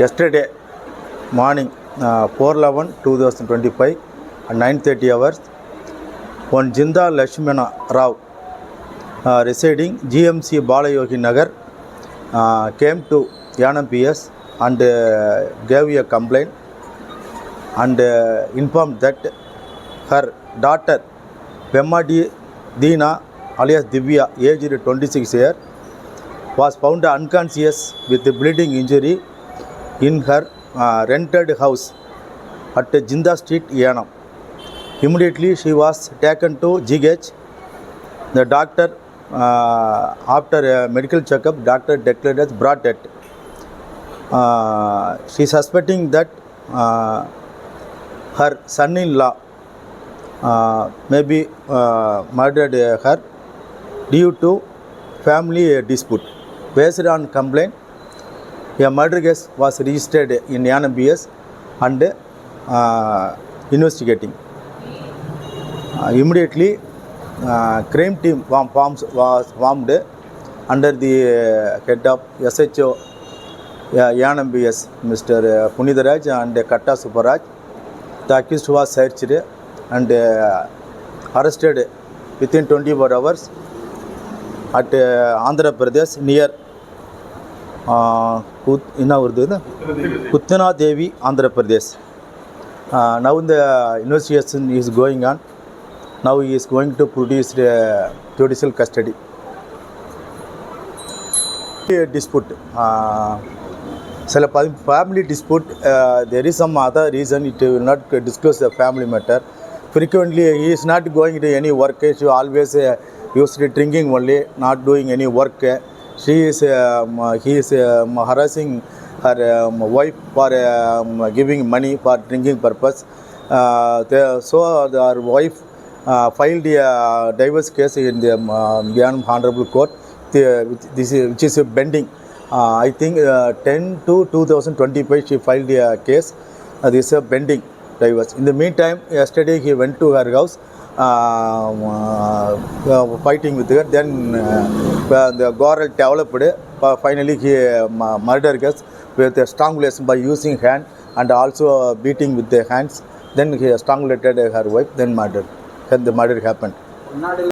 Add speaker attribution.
Speaker 1: Yesterday morning 4/11/2025 uh, at 9:30 hours, one Jinda Lakshmana Rao uh, residing GMC Balayogi Nagar uh, came to Yanam PS and gave a complaint and informed that her daughter Pemma Deena alias Divya, aged 26 years, was found unconscious with the bleeding injury in her uh, rented house at Jinda Street, Yanam. Immediately she was taken to GH. The doctor, uh, after a medical checkup, doctor declared as brain dead. Uh, she suspecting that uh, her son-in-law uh, may be uh, murdered her due to family dispute. Based on complaint, A murder case was registered in Yanam BS and uh, investigating. Uh, immediately, uh, crime team forms, was formed under the head of SHO uh, Yanam BS, Mr. Punidaraj and Katta Suparaj. The accused was searched and uh, arrested within 24 hours at uh, Andhra Pradesh near குத் என்ன வருது இது குத்தனா Devi Andhra Pradesh now இந்த investigation is going on now is going to produce judicial custody dispute சில பதி family dispute there is some other reason it will not disclose the family matter frequently he is not going to any work you always use drinking only not doing any work she is he is um, um, harassing her um, wife for giving money for drinking purpose. Uh, they, so her wife uh, filed a divorce case in the um, Honorable Court. this is, which is bending. Uh, I think 10 to 2025 she filed a case. this is a bending divorce. In the meantime, yesterday he went to her house fighting with then இப்போ அந்த quarrel developed இப்போ finally he murder case with strangulation by using hand and also beating with hands then he strangulated her wife then murder then the murder happen